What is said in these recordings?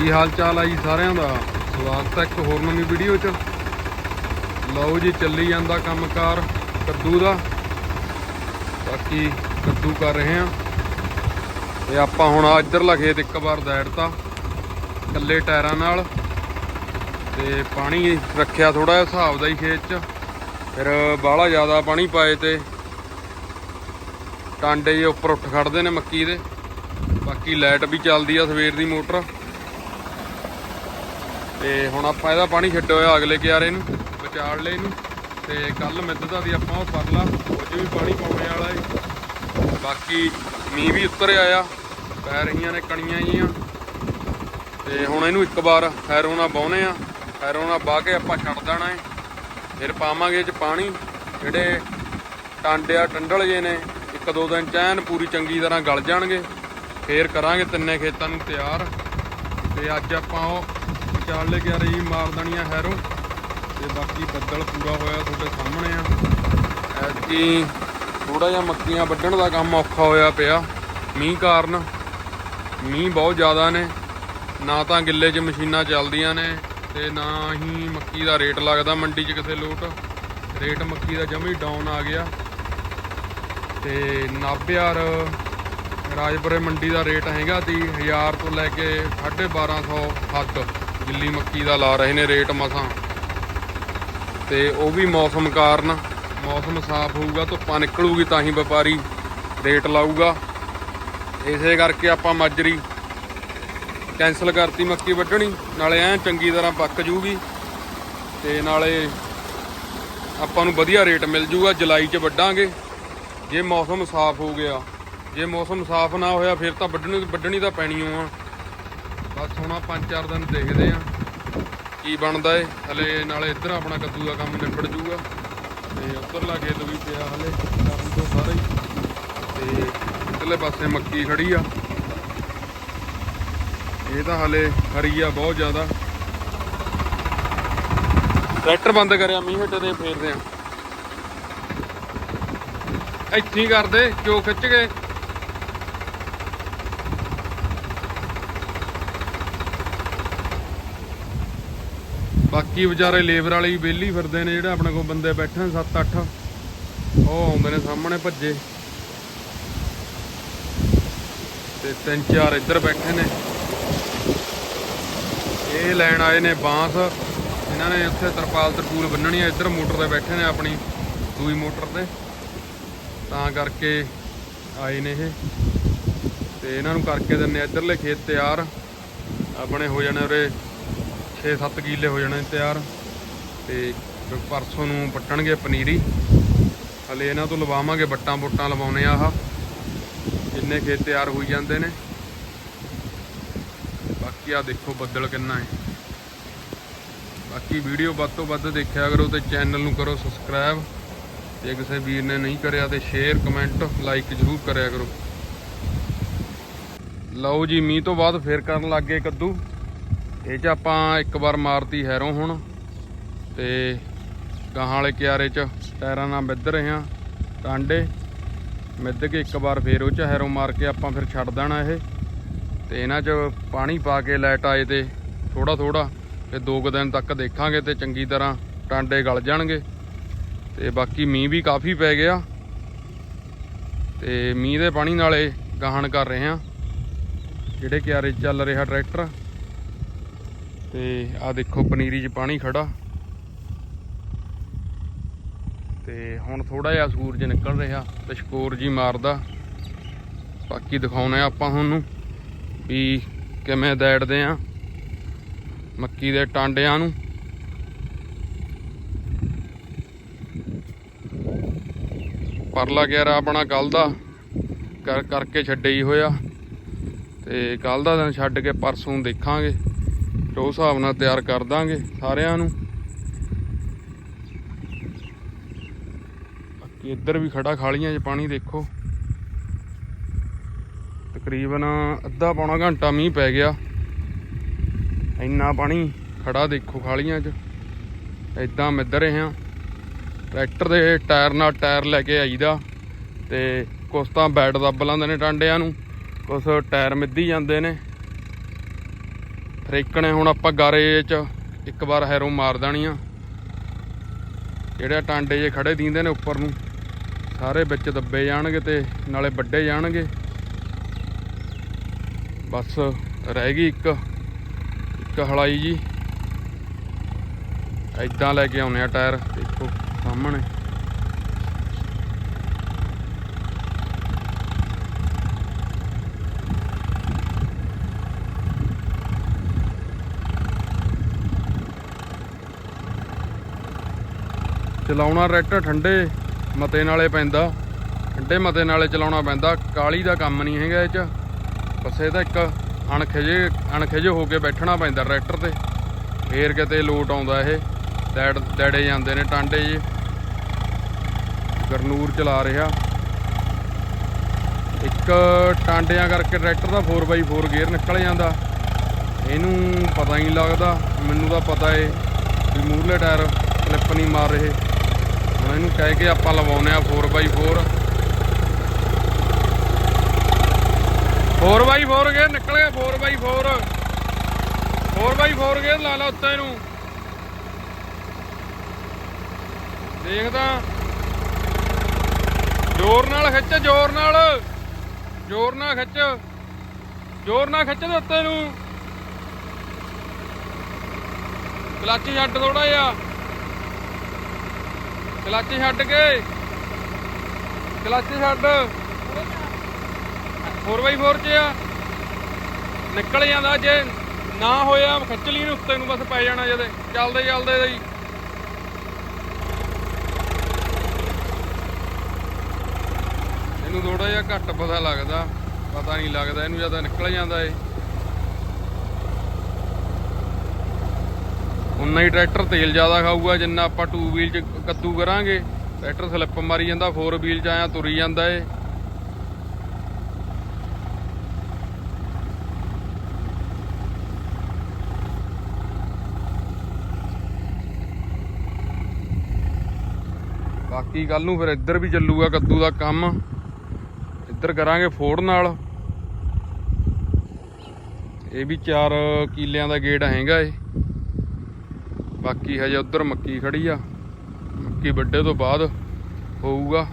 ਕੀ ਹਾਲ ਚਾਲ ਆ ਜੀ ਸਾਰਿਆਂ ਦਾ? ਸਵਾਗਤ ਹੈ ਇੱਕ ਹੋਰ ਨਵੀਂ ਵੀਡੀਓ 'ਚ। ਲਓ ਜੀ, ਚੱਲੀ ਜਾਂਦਾ ਕੰਮਕਾਰ ਕੱਦੂ ਦਾ। ਬਾਕੀ ਕੱਦੂ ਕਰ ਰਹੇ ਆ ਤੇ ਆਪਾਂ ਹੁਣ ਆ ਇੱਧਰਲਾ ਖੇਤ ਇੱਕ ਵਾਰ ਦੈੜਤਾ ਕੱਲੇ ਟਾਇਰਾਂ ਨਾਲ। ਤੇ ਪਾਣੀ ਰੱਖਿਆ ਥੋੜਾ ਜਿਹਾ ਹਿਸਾਬ ਦਾ ਹੀ ਖੇਤ 'ਚ। ਫਿਰ ਬਾਹਲਾ ਜ਼ਿਆਦਾ ਪਾਣੀ ਪਾਏ ਤੇ ਟਾਂਡੇ ਜੇ ਉੱਪਰ ਉੱਠ ਖੜਦੇ ਨੇ ਮੱਕੀ ਦੇ। ਬਾਕੀ ਲਾਈਟ ਵੀ ਚੱਲਦੀ ਆ ਸਵੇਰ ਦੀ ਮੋਟਰ। ਤੇ ਹੁਣ ਆਪਾਂ ਇਹਦਾ ਪਾਣੀ ਛੱਡਿਆ ਹੋਇਆ ਅਗਲੇ ਕਿਆਰੇ ਨੂੰ ਵਿਚਾਲ ਲੈ ਇਹਨੂੰ ਤੇ ਕੱਲ ਮਿੱਧਦਾ ਵੀ ਆਪਾਂ ਉਹ ਪਰਲਾ ਉਹ 'ਚ ਵੀ ਪਾਣੀ ਪਾਉਣੇ ਵਾਲਾ ਏ। ਬਾਕੀ ਮੀਂਹ ਵੀ ਉੱਤਰ ਆਇਆ, ਪੈ ਰਹੀਆਂ ਨੇ ਕਣੀਆਂ ਜੀਆਂ। ਤੇ ਹੁਣ ਇਹਨੂੰ ਇੱਕ ਵਾਰ ਹੈਰੋ ਨਾਲ ਬਾਉਨੇ ਆ ਹੈਰੋ ਨਾਲ ਕੇ ਆਪਾਂ ਛੱਡ ਦੇਣਾ ਏ। ਫਿਰ ਪਾਵਾਂਗੇ ਇਹ 'ਚ ਪਾਣੀ, ਜਿਹੜੇ ਟਾਂਡਿਆ ਟੰਡਲ ਜੇ ਨੇ, ਇੱਕ ਦੋ ਦਿਨ ਚ ਪੂਰੀ ਚੰਗੀ ਤਰ੍ਹਾਂ ਗਲ ਜਾਣਗੇ। ਫੇਰ ਕਰਾਂਗੇ ਤਿੰਨੇ ਖੇਤਾਂ ਨੂੰ ਤਿਆਰ। ਤੇ ਅੱਜ ਆਪਾਂ ਉਹ ਵਿਚਾਲ ਲੈ ਕੇ ਆ ਰਹੀ ਮਾਰ ਦੇਣੀਆਂ ਹੈਰੋ ਤੇ ਬਾਕੀ ਬੱਦਲ ਪੂਰਾ ਹੋਇਆ ਤੁਹਾਡੇ ਸਾਹਮਣੇ ਆ। ਐਤਕੀ ਥੋੜਾ ਜਿਹਾ ਮੱਕੀਆਂ ਵੱਢਣ ਦਾ ਕੰਮ ਔਖਾ ਹੋਇਆ ਪਿਆ। ਮੀਂਹ ਕਾਰਨ, ਮੀਂਹ ਬਹੁਤ ਜ਼ਿਆਦਾ ਨੇ। ਨਾ ਤਾਂ ਗਿੱਲੇ 'ਚ ਮਸ਼ੀਨਾਂ ਚੱਲਦੀਆਂ ਨੇ ਤੇ ਨਾ ਹੀ ਮੱਕੀ ਦਾ ਰੇਟ ਲੱਗਦਾ ਮੰਡੀ 'ਚ ਕਿਸੇ ਲੋਟ। ਰੇਟ ਮੱਕੀ ਦਾ ਜਮੀ ਡਾਊਨ ਆ ਗਿਆ। ਤੇ ਨਾਭਿਆਰ ਰਾਜਪੁਰੇ ਮੰਡੀ ਦਾ ਰੇਟ ਹੈਗਾ ਤੀ 1000 ਤੋਂ ਲੈ ਕੇ 1250 ਹੱਦ। ਗਿੱਲੀ ਮੱਕੀ ਦਾ ਲਾ ਰਹੇ ਨੇ ਰੇਟ ਮਸਾਂ। ਤੇ ਉਹ ਵੀ ਮੌਸਮ ਕਾਰਨ, ਮੌਸਮ ਸਾਫ਼ ਹੋਊਗਾ, ਧੁੱਪਾਂ ਨਿਕਲੂਗੀ ਤਾਂ ਹੀ ਵਪਾਰੀ ਰੇਟ ਲਾਊਗਾ। ਇਸੇ ਕਰਕੇ ਆਪਾਂ ਮਾਜਰੀ ਕੈਨਸਲ ਕਰਤੀ ਮੱਕੀ ਵੱਢਣੀ, ਨਾਲੇ ਐ ਚੰਗੀ ਤਰ੍ਹਾਂ ਪੱਕ ਜੂਗੀ। ਤੇ ਨਾਲੇ ਆਪਾਂ ਨੂੰ ਵਧੀਆ ਰੇਟ ਮਿਲ ਜੂਗਾ, ਜੁਲਾਈ 'ਚ ਵੱਢਾਂਗੇ। ਜੇ ਮੌਸਮ ਸਾਫ਼ ਹੋ ਗਿਆ, ਜੇ ਮੌਸਮ ਸਾਫ਼ ਨਾ ਹੋਇਆ, ਫਿਰ ਤਾਂ ਵੱਢਣੀ ਵੱਢਣੀ ਤਾਂ ਪੈਣੀ ਓ ਆ। ਬਸ ਹੁਣ ਆ ਪੰਜ ਚਾਰ ਦਿਨ ਦੇਖਦੇ ਆ ਕੀ ਬਣਦਾ ਏ। ਹਲੇ ਨਾਲੇ ਇੱਧਰ ਆਪਣਾ ਕੱਦੂ ਦਾ ਕੰਮ ਨਿਬੜ ਜੂਗਾ। ਤੇ ਉੱਧਰਲਾ ਖੇਤ ਵੀ ਪਿਆ ਹਲੇ ਕੰਮ ਤੋਂ ਸਾਰਾ ਹੀ। ਤੇ ਇੱਧਰਲੇ ਪਾਸੇ ਮੱਕੀ ਖੜੀ ਆ। ਇਹ ਤਾਂ ਹਲੇ ਹਰੀ ਆ ਬਹੁਤ ਜ਼ਿਆਦਾ। ਟਰੈਕਟਰ ਬੰਦ ਕਰਿਆ, ਮੀਂਹ ਹਟੇ ਫੇਰਦੇ ਆ। ਇੱਥੇ ਕਰਦੇ ਜੋ ਖਿੱਚ ਗਏ ਬਾਕੀ ਵਿਚਾਰੇ ਲੇਬਰ ਵਾਲੇ ਹੀ ਵਿਹਲੀ ਫਿਰਦੇ ਨੇ, ਜਿਹੜੇ ਆਪਣੇ ਕੋਲ ਬੰਦੇ ਬੈਠੇ ਨੇ 7-8 ਉਹ ਆਉਂਦੇ ਨੇ ਸਾਹਮਣੇ ਭੱਜੇ। ਤੇ ਤਿੰਨ ਚਾਰ ਇੱਧਰ ਬੈਠੇ ਨੇ। ਇਹ ਲੈਣ ਆਏ ਨੇ ਬਾਂਸ। ਇਹਨਾਂ ਨੇ ਉੱਥੇ ਤਰਪਾਲ ਤਰਪੂਲ ਬੰਨਣੀ ਆ, ਇੱਧਰ ਮੋਟਰ ਤੇ ਬੈਠੇ ਨੇ ਆਪਣੀ ਦੂਈ ਮੋਟਰ ਤੇ। ਤਾਂ ਕਰਕੇ ਆਏ ਨੇ ਇਹ। ਤੇ ਇਹਨਾਂ ਨੂੰ ਕਰਕੇ ਦਿੰਨੇ ਆ ਇੱਧਰਲੇ ਖੇਤ ਤਿਆਰ। ਆਪਣੇ ਹੋ ਜਾਣੇ ਉਰੇ 6-7 ਕਿੱਲੇ ਹੋ ਜਾਣੇ ਤਿਆਰ ਤੇ ਪਰਸੋਂ ਨੂੰ ਪੱਟਣਗੇ ਪਨੀਰੀ। ਹਲੇ ਇਹਨਾਂ ਤੋਂ ਲਵਾਵਾਂਗੇ ਬੱਟਾਂ ਬੁੱਟਾਂ ਲਵਾਉਣੇ ਆ ਆਹ। ਜਿੰਨੇ ਖੇਤ ਤਿਆਰ ਹੋਈ ਜਾਂਦੇ ਨੇ। ਬਾਕੀ ਆ ਦੇਖੋ ਬੱਦਲ ਕਿੰਨਾ ਹੈ। ਬਾਕੀ ਵੀਡੀਓ ਵੱਧ ਤੋਂ ਵੱਧ ਦੇਖਿਆ ਕਰੋ ਤੇ ਚੈਨਲ ਨੂੰ ਕਰੋ ਸਬਸਕ੍ਰਾਈਬ। ਜੇ ਕਿਸੇ ਵੀਰ ਨੇ ਨਹੀਂ ਕਰਿਆ ਤੇ ਸ਼ੇਅਰ, ਕਮੈਂਟ, ਲਾਈਕ ਜ਼ਰੂਰ ਕਰਿਆ ਕਰੋ। ਲਓ ਜੀ, ਮੀਂਹ ਤੋਂ ਬਾਅਦ ਫੇਰ ਕਰਨ ਲੱਗ ਗਏ ਕੱਦੂ। ਇਹ 'ਚ ਆਪਾਂ ਇੱਕ ਵਾਰ ਮਾਰਤੀ ਹੈਰੋਂ ਹੁਣ ਤੇ ਗਾਹਾਂ ਵਾਲੇ ਕਿਆਰੇ 'ਚ ਟਾਇਰਾਂ ਨਾਲ ਮਿੱਧ ਰਹੇ ਹਾਂ, ਟਾਂਡੇ। ਮਿੱਧ ਕੇ ਇੱਕ ਵਾਰ ਫੇਰ ਉਹ 'ਚ ਹੈਰੋਂ ਮਾਰ ਕੇ ਆਪਾਂ ਫਿਰ ਛੱਡ ਦੇਣਾ ਇਹ। ਤੇ ਇਹਨਾਂ 'ਚ ਪਾਣੀ ਪਾ ਕੇ ਲਾਈਟ ਆਏ ਤੇ ਥੋੜਾ ਥੋੜਾ ਤੇ ਦੋ ਕੁ ਦਿਨ ਤੱਕ ਦੇਖਾਂਗੇ ਤੇ ਚੰਗੀ ਤਰ੍ਹਾਂ ਟਾਂਡੇ ਗਲ ਜਾਣਗੇ। ਤੇ ਬਾਕੀ ਮੀਂਹ ਵੀ ਕਾਫੀ ਪੈ ਗਿਆ। ਤੇ ਮੀਂਹ ਦੇ ਪਾਣੀ ਨਾਲੇ ਗਾਹਣ ਕਰ ਰਹੇ ਹਾਂ। ਜਿਹੜੇ ਕਿਆਰੇ 'ਚ ਚੱਲ ਰਿਹਾ ਟਰੈਕਟਰ। ਤੇ ਆ ਦੇਖੋ ਪਨੀਰੀ 'ਚ ਪਾਣੀ ਖੜਾ। ਤੇ ਹੁਣ ਥੋੜਾ ਜਿਹਾ ਸੂਰਜ ਨਿਕਲ ਰਿਹਾ ਤੇ ਸ਼ਕੋਰ ਜੀ ਮਾਰਦਾ। ਬਾਕੀ ਦਿਖਾਉਣਾ ਆਪਾਂ ਤੁਹਾਨੂੰ ਵੀ ਕਿਵੇਂ ਦੈੜਦੇ ਆ ਮੱਕੀ ਦੇ ਟਾਂਡਿਆਂ ਨੂੰ। ਪਰਲਾ ਗਿਆਰਾ ਆਪਣਾ ਕੱਲ ਦਾ ਕਰਕੇ ਛੱਡੇ ਹੀ ਹੋਇਆ। ਤੇ ਕੱਲ ਦਾ ਦਿਨ ਛੱਡ ਕੇ ਪਰਸੋਂ ਦੇਖਾਂਗੇ। ਤੇ ਉਸ ਹਿਸਾਬ ਨਾਲ ਤਿਆਰ ਕਰ ਦਾਂਗੇ ਸਾਰਿਆਂ ਨੂੰ। ਬਾਕੀ ਇੱਧਰ ਵੀ ਖੜਾ ਖਾਲੀਆਂ 'ਚ ਪਾਣੀ ਦੇਖੋ। ਤਕਰੀਬਨ ਅੱਧਾ ਪੌਣਾ ਘੰਟਾ ਮੀਂਹ ਪੈ ਗਿਆ। ਇੰਨਾ ਪਾਣੀ ਖੜਾ ਦੇਖੋ ਖਾਲੀਆਂ 'ਚ। ਇਦਾਂ ਮਿੱਧ ਰਹੇ। ਹਾਂ ਟਰੈਕਟਰ ਦੇ ਟਾਇਰ ਨਾਲ ਟਾਇਰ ਲੈ ਕੇ ਆਈਦਾ ਤੇ ਕੁਛ ਤਾਂ ਬੈਟ ਦੱਬ ਲਾਉਂਦੇ ਨੇ ਟਾਂਡਿਆਂ ਨੂੰ, ਕੁਛ ਟਾਇਰ ਮਿੱਧੀ ਜਾਂਦੇ ਨੇ। ਰੇਕਣੇ ਹੁਣ ਆਪਾਂ ਗਾਰੇ 'ਚ ਇੱਕ ਵਾਰ ਹੈਰੋ ਮਾਰ ਦੇਣੀ ਆ ਜਿਹੜੇ ਟਾਂਡੇ ਜੇ ਖੜੇ ਦੀਂਦੇ ਨੇ ਉੱਪਰ ਨੂੰ, ਸਾਰੇ ਵਿੱਚ ਦੱਬੇ ਜਾਣਗੇ ਤੇ ਨਾਲੇ ਵੱਡੇ ਜਾਣਗੇ। ਬਸ ਰਹਿ ਗਈ ਇੱਕ ਇੱਕ ਹਲਾਈ ਜੀ। ਐਦਾਂ ਲੈ ਕੇ ਆਉਨੇ ਆ ਟਾਇਰ, ਦੇਖੋ ਸਾਹਮਣੇ। ਚਲਾਉਣਾ ਟਰੈਕਟਰ ਠੰਡੇ ਮਤੇ ਨਾਲੇ ਪੈਂਦਾ। ਠੰਡੇ ਮਤੇ ਨਾਲੇ ਚਲਾਉਣਾ ਪੈਂਦਾ। ਕਾਲੀ ਦਾ ਕੰਮ ਨਹੀਂ ਹੈਗਾ ਇਹ ਚ। ਬਸ ਇਹ ਤਾਂ ਇੱਕ ਅਣਖਿਜੇ ਅਣਖਿਜੇ ਹੋ ਕੇ ਬੈਠਣਾ ਪੈਂਦਾ ਟਰੈਕਟਰ ਤੇ। ਫੇਰ ਕਿਤੇ ਲੋਟ ਆਉਂਦਾ ਇਹ। ਡੈਡ ਡੈੜੇ ਜਾਂਦੇ ਨੇ ਟਾਂਡੇ ਜੀ। ਗਰਨੂਰ ਚਲਾ ਰਿਹਾ। ਇੱਕ ਟਾਂਡਿਆਂ ਕਰਕੇ ਟਰੈਕਟਰ ਦਾ 4x4 ਗੇਅਰ ਨਿਕਲ ਜਾਂਦਾ। ਇਹਨੂੰ ਪਤਾ ਹੀ ਨਹੀਂ ਲੱਗਦਾ। ਮੈਨੂੰ ਤਾਂ ਪਤਾ ਏ ਵੀ ਮੂਹਰਲੇ ਟਾਇਰ ਕਲਿੱਪ ਨਹੀਂ ਮਾਰ ਰਹੇ। ਹੁਣ ਇਹਨੂੰ ਕਹਿ ਕੇ ਆਪਾਂ ਲਵਾਉਨੇ ਆ 4x4 4x4 ਗੇਅਰ ਨਿਕਲ ਗਿਆ 4x4 4x4 ਗੇਅਰ ਲਾ ਲਾ ਉੱਤੇ ਨੂੰ ਦੇਖਦਾ। ਜ਼ੋਰ ਨਾਲ ਖਿੱਚ, ਜ਼ੋਰ ਨਾਲ। ਜ਼ੋਰ ਨਾਲ ਖਿੱਚ। ਜ਼ੋਰ ਨਾਲ ਖਿੱਚ ਦੇ ਉੱਤੇ ਨੂੰ ਕਲੱਚ ਛੱਡ ਥੋੜਾ ਜਿਹਾ। ਕਲੱਚ ਛੱਡ ਕੇ। ਕਲੱਚ ਛੱਡ। 4x4 ਚ ਆ। ਨਿਕਲ ਜਾਂਦਾ ਜੇ ਨਾ ਹੋਇਆ ਖਿੱਚ ਲਈ ਨੂੰ ਉੱਤੇ ਨੂੰ ਬਸ ਪੈ ਜਾਣਾ ਜਦੇ। ਚੱਲਦੇ ਚੱਲਦੇ ਦਾ ਹੀ ਇਹਨੂੰ ਥੋੜਾ ਜਿਹਾ ਘੱਟ ਪਤਾ ਲੱਗਦਾ। ਪਤਾ ਨਹੀਂ ਲੱਗਦਾ ਇਹਨੂੰ ਜਦੋਂ ਨਿਕਲ ਜਾਂਦਾ ਏ ਉਨਾ ਹੀ ਟਰੈਕਟਰ ਤੇਲ ਜ਼ਿਆਦਾ ਖਾਊਗਾ, ਜਿੰਨਾ ਆਪਾਂ 2 ਵੀਲ ਚ ਕੱਦੂ ਕਰਾਂਗੇ। ਟਰੈਕਟਰ ਸਲਿੱਪ ਮਾਰੀ ਜਾਂਦਾ 4 ਵੀਲ ਚ ਆਇਆ, ਤੁਰੀ ਜਾਂਦਾ ਏ। ਬਾਕੀ ਕੱਲ ਨੂੰ ਫਿਰ ਇੱਧਰ ਵੀ ਚੱਲੂਗਾ ਕੱਦੂ ਦਾ ਕੰਮ। ਇੱਧਰ ਕਰਾਂਗੇ ਫੋੜ ਨਾਲ। ਇਹ ਵੀ 4 ਕਿੱਲਿਆਂ ਦਾ ਗੇਟ ਹੈਗਾ ਏ। ਬਾਕੀ ਹਜੇ ਉਧਰ ਮੱਕੀ ਖੜੀ ਆ। ਮੱਕੀ ਵੱਡੇ ਤੋਂ ਬਾਅਦ ਹੋਊਗਾ।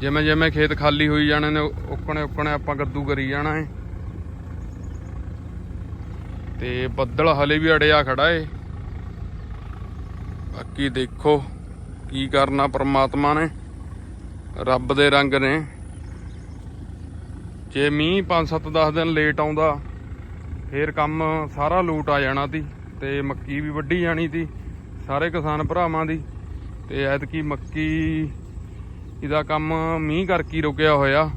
ਜਿਵੇਂ ਜਿਵੇਂ ਖੇਤ ਖਾਲੀ ਹੋਈ ਜਾਣੇ ਨੇ ਓਕਣੇ ਓਕਣੇ ਆਪਾਂ ਕੱਦੂ ਕਰੀ ਜਾਣਾ ਏ। ਤੇ ਬੱਦਲ ਹਲੇ ਵੀ ਅੜਿਆ ਖੜਾ ਏ। ਬਾਕੀ ਦੇਖੋ ਕੀ ਕਰਨਾ ਪਰਮਾਤਮਾ ਨੇ। ਰੱਬ ਦੇ ਰੰਗ ਨੇ। ਜੇ ਮੀਂਹ 5-7 10 ਦਿਨ ਲੇਟ ਆਉਂਦਾ, ਫੇਰ ਕੰਮ ਸਾਰਾ ਲੂਟ ਆ ਜਾਣਾ ਤੀ। ਤੇ ਮੱਕੀ ਵੀ ਵੱਢੀ ਜਾਣੀ ਸੀ, ਸਾਰੇ ਕਿਸਾਨ ਭਰਾਵਾਂ ਦੀ। ਤੇ ਐਤਕੀ ਮੱਕੀ ਇਹਦਾ ਕੰਮ ਮੀਂਹ ਕਰਕੇ ਰੁਕਿਆ ਹੋਇਆ।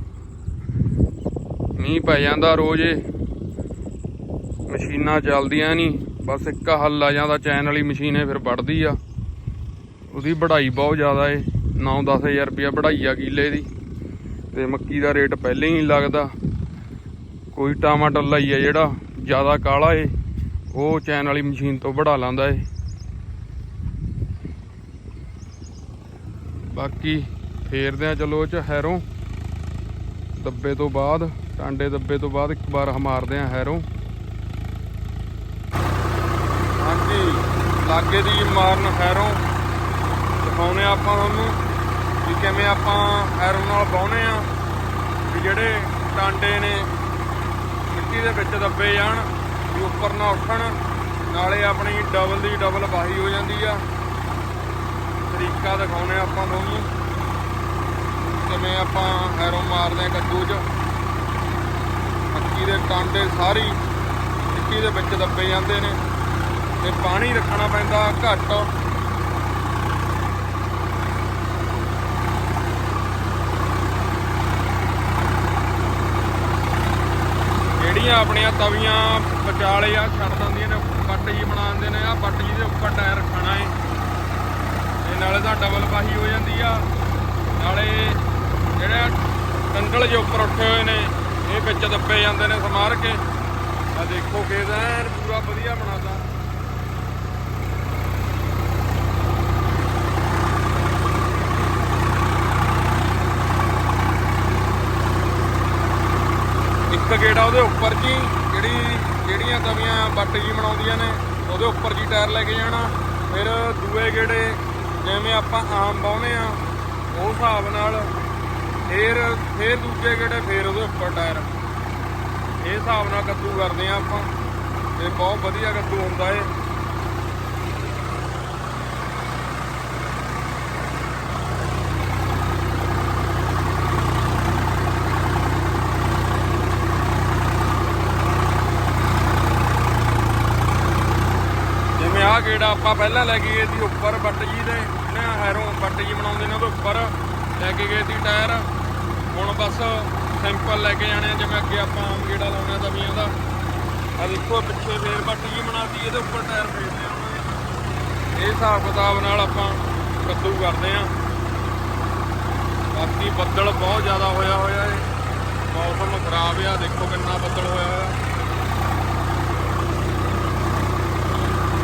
ਮੀਂਹ ਪੈ ਜਾਂਦਾ ਰੋਜ਼ ਮਸ਼ੀਨਾਂ ਚੱਲਦੀਆਂ ਨਹੀਂ ਬਸ ਇੱਕ ਹੱਲ ਆ ਜਾਂਦਾ ਚੈਨ ਵਾਲੀ ਮਸ਼ੀਨ ਏ, ਫਿਰ ਵੱਢਦੀ ਆ। ਉਹਦੀ ਵਢਾਈ ਬਹੁਤ ਜ਼ਿਆਦਾ ਏ 9-10000 ਰੁਪਇਆ ਵਢਾਈ ਆ ਕਿੱਲੇ ਦੀ। ਤੇ ਮੱਕੀ ਦਾ ਰੇਟ ਪਹਿਲੇ ਹੀ ਨਹੀਂ ਲੱਗਦਾ। ਕੋਈ ਟਮਾਟਰ ਲਈ ਆ ਜਿਹੜਾ, ਜ਼ਿਆਦਾ ਕਾਲਾ ਏ। ਉਹ ਚੈਨ ਵਾਲੀ ਮਸ਼ੀਨ ਤੋਂ ਵਢਾ ਲਾਂਦਾ ਏ ਬਾਕੀ ਫੇਰਦੇ ਆ ਚਲੋ ਚ ਹੈਰੋਂ। ਦੱਬੇ ਤੋਂ ਬਾਅਦ, ਟਾਂਡੇ ਦੱਬੇ ਤੋਂ ਬਾਅਦ ਇੱਕ ਵਾਰ ਹਮਾਰਦੇ ਆ ਹੈਰੋਂ। ਹਾਂਜੀ, ਲਾਗੇ ਦੀ ਮਾਰਨ ਹੈਰੋਂ। ਦਿਖਾਉਨੇ ਆਪਾਂ ਤੁਹਾਨੂੰ ਵੀ ਕਿਵੇਂ ਆਪਾਂ ਹੈਰੋਂ ਨਾਲ ਬਾਉਨੇ ਆ ਵੀ ਜਿਹੜੇ ਟਾਂਡੇ ਨੇ ਮਿੱਟੀ ਦੇ ਵਿੱਚ ਦੱਬੇ ਜਾਣ। ਵੀ ਉੱਪਰ ਨਾ ਉੱਠਣ, ਨਾਲੇ ਆਪਣੀ ਡਬਲ ਦੀ ਡਬਲ ਬਾਹੀ ਹੋ ਜਾਂਦੀ ਆ। ਤਰੀਕਾ ਦਿਖਾਉਨੇ ਆਪਾਂ ਤੁਹਾਨੂੰ। ਕਿਵੇਂ ਆਪਾਂ ਹੈਰੋਂ ਮਾਰਦੇ ਆ ਕੱਦੂ 'ਚ। ਮੱਕੀ ਦੇ ਟਾਂਡੇ ਸਾਰੀ ਮਿੱਟੀ ਦੇ ਵਿੱਚ ਦੱਬੇ ਜਾਂਦੇ ਨੇ। ਤੇ ਪਾਣੀ ਰੱਖਣਾ ਪੈਂਦਾ ਘੱਟ। ਜਿਹੜੀਆਂ ਆਪਣੀਆਂ ਤਵੀਆਂ ਵਿਚਾਲੇ ਆ ਛੱਡ ਦਿੰਦੀਆਂ ਨੇ, ਪੱਟ ਜੀ ਬਣਾ ਦਿੰਦੇ ਨੇ ਆ ਪੱਟ ਜੀ ਦੇ ਉੱਪਰ ਟਾਇਰ ਰੱਖਣਾ ਏ। ਤੇ ਨਾਲੇ ਤਾਂ ਡਬਲ ਪਾਹੀ ਹੋ ਜਾਂਦੀ ਆ। ਨਾਲੇ ਜਿਹੜੇ ਕੰਡਲ ਜੇ ਉੱਪਰ ਉੱਠੇ ਹੋਏ ਨੇ, ਇਹ ਵਿੱਚ ਦੱਬੇ ਜਾਂਦੇ ਨੇ ਸਮਾਰ ਕੇ। ਆ ਦੇਖੋ, ਖੇਤ ਐਨ ਪੂਰਾ ਵਧੀਆ ਬਣਾਦਾ ਇੱਕ ਗੇੜਾ ਉਹਦੇ ਉੱਪਰ ਜੀ, ਜਿਹੜੀ, ਜਿਹੜੀਆਂ ਤਵੀਆਂ ਬੱਟ ਜੀ ਬਣਾਉਂਦੀਆਂ ਨੇ, ਉਹਦੇ ਉੱਪਰ ਜੀ ਟਾਇਰ ਲੈ ਕੇ ਜਾਣਾ। ਫਿਰ ਦੂਏ ਗੇੜੇ ਜਿਵੇਂ ਆਪਾਂ ਆਮ ਬਾਉਨੇ ਆ, ਉਹ ਹਿਸਾਬ ਨਾਲ ਫਿਰ ਫਿਰ ਦੂਜੇ ਗੇੜੇ, ਫਿਰ ਉਹਦੇ ਉੱਪਰ ਟਾਇਰ। ਇਹ ਹਿਸਾਬ ਨਾਲ ਕੱਦੂ ਕਰਦੇ ਆ ਆਪਾਂ। ਤੇ ਬਹੁਤ ਵਧੀਆ ਕੱਦੂ ਹੁੰਦਾ ਏ ਜਿਵੇਂ ਆਹ ਗੇੜਾ ਆਪਾਂ ਪਹਿਲਾਂ ਲੈ ਕੇ ਗਏ ਸੀ ਉੱਪਰ ਬੱਟ ਜੀ ਦੇ ਨਾ ਹੈਰੋਂ ਬੱਟ ਜੀ ਬਣਾਉਂਦੇ ਨੇ ਉਹਦੇ ਉੱਪਰ, ਲੈ ਕੇ ਗਏ ਸੀ ਟਾਇਰ। ਹੁਣ ਬਸ ਸਿੰਪਲ ਲੈ ਕੇ ਜਾਣੇ ਆ, ਜਿਵੇਂ ਅੱਗੇ ਆਪਾਂ ਆਮ ਗੇੜਾ ਲਾਉਣਾ ਤਾਂ ਵੀ ਆ ਦੇਖੋ, ਪਿੱਛੇ ਫੇਰ ਬੱਟ ਜੀ ਬਣਾਤੀ, ਇਹਦੇ ਉੱਪਰ ਟਾਇਰ ਫੇਰਦੇ ਆ ਇਹ ਹਿਸਾਬ ਕਿਤਾਬ ਨਾਲ ਆਪਾਂ ਕੱਦੂ ਕਰਦੇ ਆ। ਬਾਕੀ ਬੱਦਲ ਬਹੁਤ ਜ਼ਿਆਦਾ ਹੋਇਆ ਹੋਇਆ ਏ। ਮੌਸਮ ਖਰਾਬ ਆ, ਦੇਖੋ ਕਿੰਨਾ ਬੱਦਲ ਹੋਇਆ ਹੋਇਆ।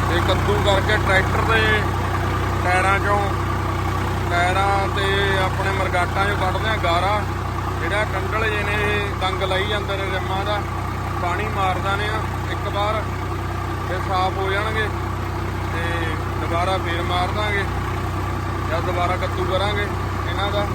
ਤੇ ਕੱਦੂ ਕਰਕੇ ਟਰੈਕਟਰ ਦੇ ਟਾਇਰਾਂ ਚੋਂ, ਟਾਇਰਾਂ ਤੇ ਆਪਣੇ ਮਰਗਾਟਾਂ 'ਚੋਂ ਕੱਢਦੇ ਆ ਗਾਰਾ। ਜਿਹੜਾ ਕੰਡਲ ਜੇ ਨੇ ਇਹ ਤੰਗ ਲਾਈ ਜਾਂਦੇ ਨੇ ਰਿੰਮਾਂ ਦਾ, ਪਾਣੀ ਮਾਰਦਾ ਨੇ ਇੱਕ ਵਾਰ ਫਿਰ ਸਾਫ਼ ਹੋ ਜਾਣਗੇ ਤੇ ਦੁਬਾਰਾ ਫੇਰ ਮਾਰ ਦਾਂਗੇ। ਜਾਂ ਦੁਬਾਰਾ ਕੱਦੂ ਕਰਾਂਗੇ ਇਹਨਾਂ ਦਾ।